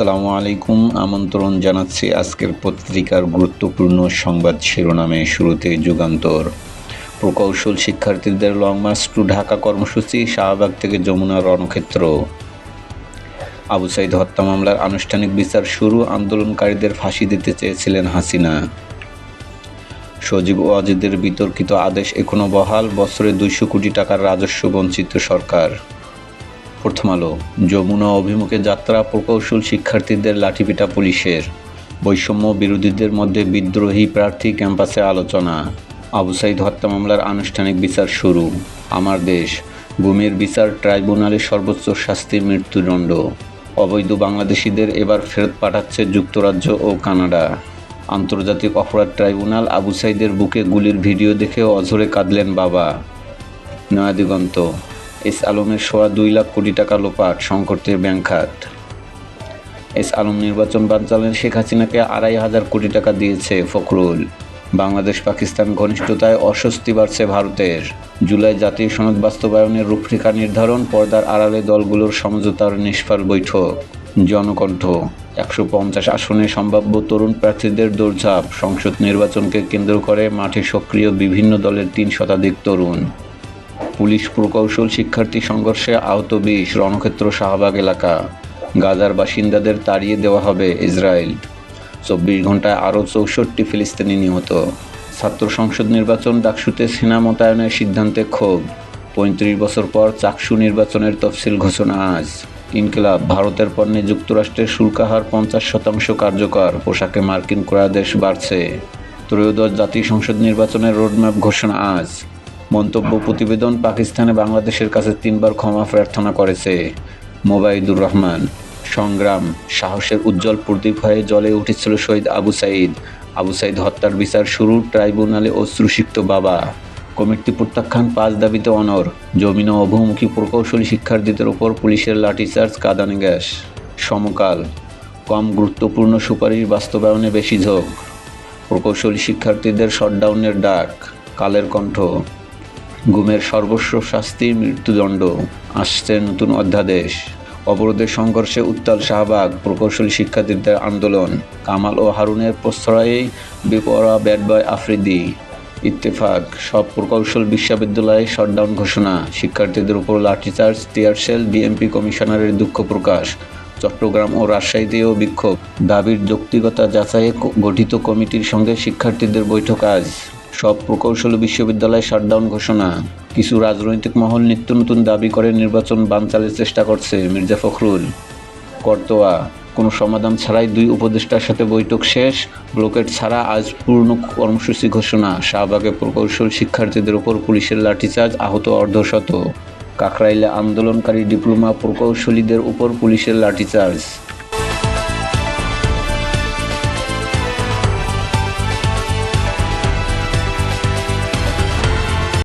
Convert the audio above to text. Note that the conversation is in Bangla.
আসসালামু আলাইকুম। আমন্ত্রণ জানাচ্ছি আজকের পত্রিকার গুরুত্বপূর্ণ সংবাদ শিরোনামে। শুরুতে যুগান্তর। প্রকৌশল শিক্ষার্থীদের লং মার্চ টু ঢাকা কর্মসূচি শাহবাগ থেকে যমুনা রণক্ষেত্র। আবু সাইদ হত্যা মামলার আনুষ্ঠানিক বিচার শুরু। আন্দোলনকারীদের ফাঁসি দিতে চেয়েছিলেন হাসিনা। সজীব ওয়াজেদের বিতর্কিত আদেশ এখনও বহাল। বছরে দুইশো কোটি টাকার রাজস্ব বঞ্চিত সরকার। প্রথম আলো, যমুনা অভিমুখে যাত্রা প্রকৌশল শিক্ষার্থীদের লাঠিপিটা পুলিশের। বৈষম্য বিরোধীদের মধ্যে বিদ্রোহী প্রার্থী ক্যাম্পাসে আলোচনা। আবু সাইদ হত্যা মামলার আনুষ্ঠানিক বিচার শুরু। আমার দেশ গুমের বিচার ট্রাইব্যুনালে সর্বোচ্চ শাস্তির মৃত্যুদণ্ড। অবৈধ বাংলাদেশিদের এবার ফেরত পাঠাচ্ছে যুক্তরাজ্য ও কানাডা। আন্তর্জাতিক অপরাধ ট্রাইব্যুনাল আবু সাইদের বুকে গুলির ভিডিও দেখে অঝরে কাঁদলেন বাবা। নয়াদিগন্ত এস আলমের সোয়া দুই লাখ কোটি টাকা লোপাট সংকটের ব্যাংক খাত। এস আলম নির্বাচন বানচালেন শেখ হাসিনাকে আড়াই হাজার কোটি টাকা দিয়েছে ফখরুল। বাংলাদেশ পাকিস্তান ঘনিষ্ঠতায় অস্বস্তি বাড়ছে ভারতের। জুলাই জাতীয় সনদ বাস্তবায়নের রূপরেখা নির্ধারণ, পর্দার আড়ালে দলগুলোর সমঝোতার নিষ্ফল বৈঠক। জনকণ্ঠ, একশো পঞ্চাশ আসনে সম্ভাব্য তরুণ প্রার্থীদের দৌড়ঝাঁপ, সংসদ নির্বাচনকে কেন্দ্র করে মাঠে সক্রিয় বিভিন্ন দলের তিন শতাধিক তরুণ। পুলিশ প্রকৌশল শিক্ষার্থী সংঘর্ষে আহত বিশ রণক্ষেত্র শাহবাগ এলাকা। গাজার বাসিন্দাদের তাড়িয়ে দেওয়া হবে ইসরায়েল। চব্বিশ ঘন্টায় আরও চৌষট্টি ফিলিস্তিনি নিহত। ছাত্র সংসদ নির্বাচন ডাকসুতে সেনা মোতায়েনের সিদ্ধান্তে ক্ষোভ। পঁয়ত্রিশ বছর পর চাকসু নির্বাচনের তফসিল ঘোষণা আজ। ইনকিলাব ভারতের পণ্যে যুক্তরাষ্ট্রের শুল্কাহার পঞ্চাশ শতাংশ কার্যকর। পোশাকে মার্কিন ক্রয়াদেশ বাড়ছে। ত্রয়োদশ জাতীয় সংসদ নির্বাচনের রোডম্যাপ ঘোষণা আজ। মন্তব্য প্রতিবেদন পাকিস্তানে বাংলাদেশের কাছে তিনবার ক্ষমা প্রার্থনা করেছে মোবাইদুর রহমান। সংগ্রাম, সাহসের উজ্জ্বল প্রদীপ হয়ে জলে উঠেছিল শহীদ আবু সাইদ। আবু সাইদ হত্যার বিচার শুরু, ট্রাইব্যুনালে অশ্রুসিক্ত বাবা। কমিটি প্রত্যাখ্যান, পাঁচ দাবিতে অনর। জমিন ও অভিমুখী প্রকৌশলী শিক্ষার্থীদের ওপর পুলিশের লাঠিচার্জ, কাঁদানে গ্যাস। সমকাল, কম গুরুত্বপূর্ণ সুপারিশ বাস্তবায়নে বেশি ঝোঁক। প্রকৌশলী শিক্ষার্থীদের শটডাউনের ডাক, কালের কণ্ঠ। গুমের সর্বস্ব শাস্তি, মৃত্যুদণ্ড, আসছে নতুন অধ্যাদেশ। অবরোধের সংঘর্ষে উত্তাল শাহবাগ, প্রকৌশলী শিক্ষার্থীদের আন্দোলন, কামাল ও হারুনের প্রশ্রয়েই বেপরা ব্যাট বয় আফ্রিদি। ইত্তেফাক, সব প্রকৌশল বিশ্ববিদ্যালয়ে শটডাউন ঘোষণা, শিক্ষার্থীদের উপর লাঠিচার্জ টিয়ারশেল ডিএমপি কমিশনারের দুঃখ প্রকাশ, চট্টগ্রাম ও রাজশাহীতেও বিক্ষোভ। দাবির যৌক্তিকতা যাচাইয়ে গঠিত কমিটির সঙ্গে শিক্ষার্থীদের বৈঠক আজ। সব প্রকৌশল বিশ্ববিদ্যালয়ে শাটডাউন ঘোষণা। কিছু রাজনৈতিক মহল নিত্য নতুন দাবি করে নির্বাচন বানচালের চেষ্টা করছে মির্জা ফখরুল। কর্তোয়া, কোনো সমাধান ছাড়াই দুই উপদেষ্টার সাথে বৈঠক শেষ, ব্লকেট ছাড়া আজ পূর্ণ কর্মসূচি ঘোষণা। শাহবাগে প্রকৌশল শিক্ষার্থীদের উপর পুলিশের লাঠিচার্জ, আহত অর্ধশত। কাকরাইলে আন্দোলনকারী ডিপ্লোমা প্রকৌশলীদের উপর পুলিশের লাঠিচার্জ।